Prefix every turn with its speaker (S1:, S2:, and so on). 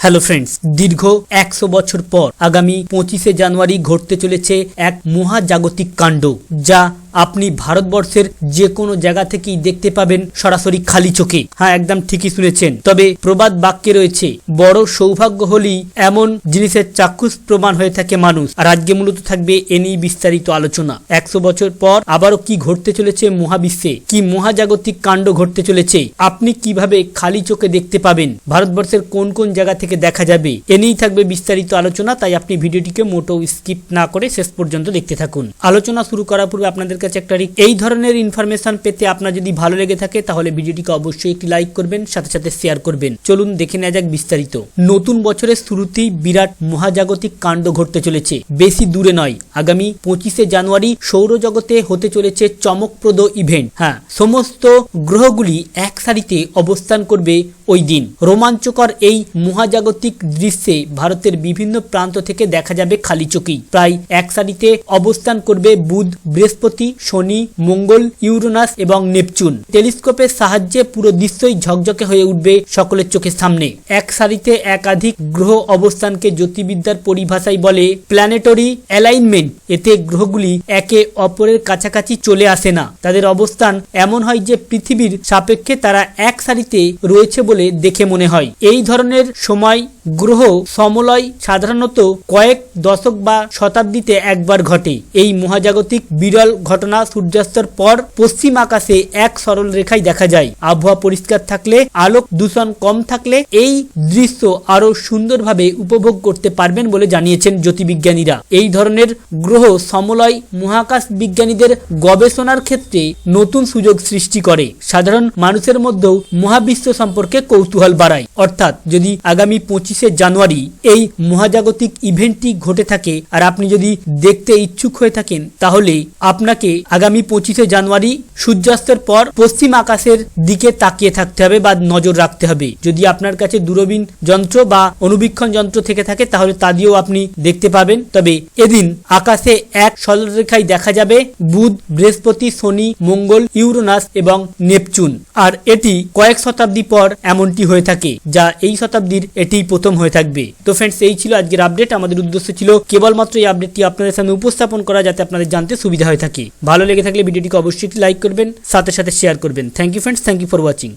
S1: Hello friends, দীর্ঘ একশো বছর পর আগামী পঁচিশে জানুয়ারি ঘটতে চলেছে এক মহাজাগতিক কাণ্ড যা আপনি ভারতবর্ষের যে কোনো জায়গা থেকেই দেখতে পাবেন সরাসরি খালি চোখে। হ্যাঁ একদম ঠিকই শুনেছেন। তবে প্রবাদ বাক্যে রয়েছে, বড় সৌভাগ্য হলেই এমন জিনিসের চাক্ষুষ প্রমাণ হয়ে থাকে মানুষ। আর আজকে মূলত থাকবে এ নিয়ে বিস্তারিত আলোচনা। একশো বছর পর আবারও কি ঘটতে চলেছে মহাবিশ্বে? কি মহাজাগতিক কাণ্ড ঘটতে চলেছে? আপনি কীভাবে খালি চোখে দেখতে পাবেন? ভারতবর্ষের কোন কোন জায়গা থেকে দেখা যাবে? এ নিয়েই থাকবে বিস্তারিত আলোচনা। তাই আপনি ভিডিওটিকে মোটো স্কিপ না করে শেষ পর্যন্ত দেখতে থাকুন। আলোচনা শুরু করার পূর্বে আপনাদের কাছে একটা এই ধরনের ইনফরমেশন পেতে আপনার যদি ভালো লেগে থাকে, তাহলে ভিডিওটিকে অবশ্যই একটি লাইক করবেন, সাথে সাথে শেয়ার করবেন। চলুন দেখে নেওয়া যাক বিস্তারিত। নতুন বছরের শুরুতেই বিরাট মহাজাগতিক কাণ্ড ঘটতে চলেছে। বেশি দূরে নয়, আগামী পঁচিশে জানুয়ারি সৌরজগতে হতে চলেছে চমকপ্রদ ইভেন্ট হ্যাঁ সমস্ত গ্রহগুলি এক সারিতে অবস্থান করবে ওই দিন। রোমাঞ্চকর এই মহাজাগতিক দৃশ্যে ভারতের বিভিন্ন প্রান্ত থেকে দেখা যাবে খালি চোখেই। প্রায় এক সারিতে অবস্থান করবে বুধ, বৃহস্পতি শনি, মঙ্গল, ইউরেনাস এবং নেপচুন। টেলিস্কোপের সাহায্যে পুরো দৃশ্যই ঝকঝকে হয়ে উঠবে সকলের চোখের সামনে। এক সারিতে একাধিক গ্রহ অবস্থানকে জ্যোতির্বিদ্যার পরিভাষায় বলে প্ল্যানেটরি অ্যালাইনমেন্ট এতে গ্রহগুলি একে অপরের কাছাকাছি চলে আসে না। তাদের অবস্থান এমন হয় যে পৃথিবীর সাপেক্ষে তারা এক সারিতে রয়েছে বলে দেখে মনে হয়। এই ধরনের সময় গ্রহ সমলয় সাধারণত কয়েক দশক বা শতাব্দীতে একবার ঘটে। এই মহাজাগতিক বিরল ঘটনা সূর্যাস্তের পর পশ্চিম আকাশে এক সরল রেখায় দেখা যায়। আবহাওয়া পরিষ্কার থাকলে, আলোক দূষণ কম থাকলে এই দৃশ্য আরও সুন্দরভাবে উপভোগ করতে পারবেন বলে জানিয়েছেন জ্যোতির্বিজ্ঞানীরা। এই ধরনের গ্রহ সমলয় মহাকাশ বিজ্ঞানীদের গবেষণার ক্ষেত্রে নতুন সুযোগ সৃষ্টি করে। সাধারণ মানুষের মধ্যেও মহাবিশ্ব সম্পর্কে কৌতূহল বাড়ায়। অর্থাৎ যদি আগামী পঁচিশে জানুয়ারি এই মহাজাগতিক ইভেন্টটি ঘটে থাকে। আর আপনি যদি দেখতে ইচ্ছুক হয়ে থাকেন, তাহলে আপনাকে আগামী পঁচিশে জানুয়ারি সূর্যাস্তের পর পশ্চিম আকাশের দিকে তাকিয়ে থাকতে হবে বা নজর রাখতে হবে। যদি আপনার কাছে দূরবীন যন্ত্র বা অনুবীক্ষণ যন্ত্র থেকে থাকে, তাহলে তা দিয়েও আপনি দেখতে পাবেন। তবে এদিন আকাশে এক সরলরেখায় দেখা যাবে, বুধ, বৃহস্পতি, শনি, মঙ্গল, ইউরোনাস এবং নেপচুন। আর এটি কয়েক শতাব্দী পর এমনটি হয়ে থাকে, যা এই শতাব্দীর এটিই প্রথম হয়ে থাকবে। তো ফ্রেন্ডস এই ছিল আজকের আপডেট আমাদের উদ্দেশ্য ছিল কেবলমাত্র এই আপডেটটি আপনাদের সামনে উপস্থাপন করা যাতে আপনাদের জানতে সুবিধা হয়ে থাকে। ভালো লেগে থাকলে ভিডিওটিকে অবশ্যই লাইক করবেন, সাথে সাথে শেয়ার করবেন। Thank you friends thank you for watching